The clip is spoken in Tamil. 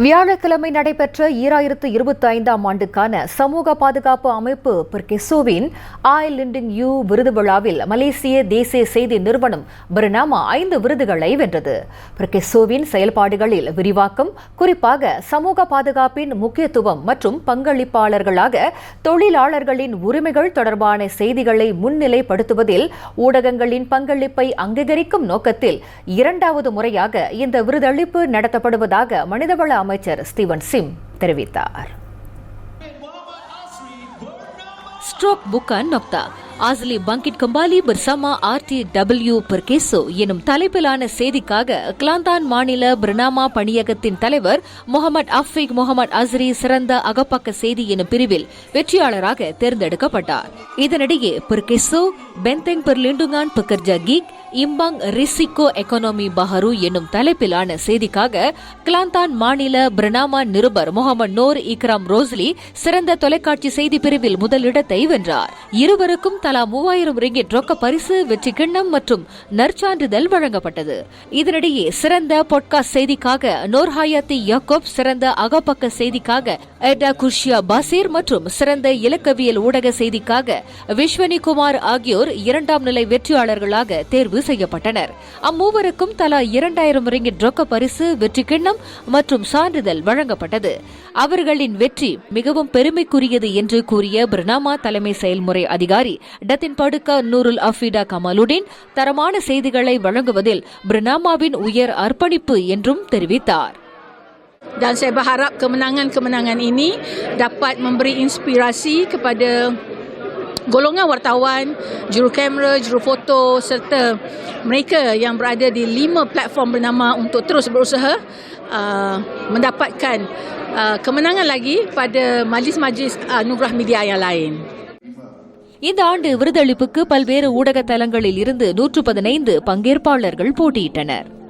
வியாழக்கிழமை நடைபெற்ற ஈராயிரத்து இருபத்தி ஐந்தாம் ஆண்டுக்கான சமூக பாதுகாப்பு அமைப்பு பிர்கெசோவின் ஆய் லிண்டிங் யூ விருது விழாவில் மலேசிய தேசிய செய்தி நிறுவனம் பர்னாமா ஐந்து விருதுகளை வென்றது. பிர்கெசோவின் செயல்பாடுகளில் விரிவாக்கம் குறிப்பாக சமூக பாதுகாப்பின் முக்கியத்துவம் மற்றும் பங்களிப்பாளர்களாக தொழிலாளர்களின் உரிமைகள் தொடர்பான செய்திகளை முன்னிலைப்படுத்துவதில் ஊடகங்களின் பங்களிப்பை அங்கீகரிக்கும் நோக்கத்தில் இரண்டாவது முறையாக இந்த விருதளிப்பு நடத்தப்படுவதாக மனிதவள அமைச்சர் ஸ்டீவன் சிம் தெரிவித்தார். ஸ்ட்ரோக் புக்கா நொக்தா. ஆஸ்லி பங்கிட் கம்பாலி பிர்சாமா ஆர்டி டபிள்யூ Perkeso எனும் தலைப்பிலான செய்திக்காக கிளாந்தான் மாநில பிரணாமா பணியகத்தின் தலைவர் முகமது அஃபிக் முகமது அஸ்ரி சிறந்த அகப்பக்க செய்தி எனும் பிரிவில் வெற்றியாளராக தேர்ந்தெடுக்கப்பட்டார். இதனிடையே பெர்கெசோ பென்தெங் பெர்லிண்டுங்கான் பெக்கர்ஜா கீக் இம்பாங் ரிசிகோ எக்கனாமி பஹரு எனும் தலைப்பிலான செய்திக்காக கிளாந்தான் மாநில பிரணாமா நிருபர் முகமது நோர் இக்ராம் ரோஸ்லி சிறந்த தொலைக்காட்சி செய்தி பிரிவில் முதலிடத்தை வென்றார். இருவருக்கும் தலா மூவாயிரம் ரிங்கிட் ரொக்க பரிசு வெற்றி கிண்ணம் மற்றும் நற்சான்றிதழ் வழங்கப்பட்டது. இதனிடையே சிறந்த பொட்காஸ்ட் செய்திக்காக நோர்ஹாயத்தி யாக்கோப் சிறந்த அகப்பக்க செய்திக்காக எடா குர்ஷியா பாசீர் மற்றும் சிறந்த இலக்கவியல் ஊடக செய்திக்காக விஸ்வனி குமார் ஆகியோர் இரண்டாம் நிலை வெற்றியாளர்களாக தேர்வு செய்யப்பட்டனர். அம்மூவருக்கும் தலா இரண்டாயிரம் ரிங்கிட் ரொக்க பரிசு வெற்றி கிண்ணம் மற்றும் சான்றிதழ் வழங்கப்பட்டது. அவர்களின் வெற்றி மிகவும் பெருமைக்குரியது என்று கூறிய பிரணாமா தலைமை செயல்முறை அதிகாரி டத்தின் படுக்கா நூருல் அஃபீடா கமாலுடின் தரமான செய்திகளை வழங்குவதில் பிரணாமாவின் உயர் அர்ப்பணிப்பு என்றும் தெரிவித்தார் dan saya berharap kemenangan-kemenangan ini dapat memberi inspirasi kepada golongan wartawan, juru kamera, juru foto serta mereka yang berada di lima platform bernama untuk terus berusaha uh, mendapatkan uh, kemenangan lagi pada majlis-majlis uh, Nugrah Media yang lain. இந்த ஆண்டு விருதளிப்புக்கு பல்வேறு ஊடக தளங்களில் இருந்து நூற்று பதினைந்து பங்கேற்பாளர்கள் போட்டியிட்டனர்.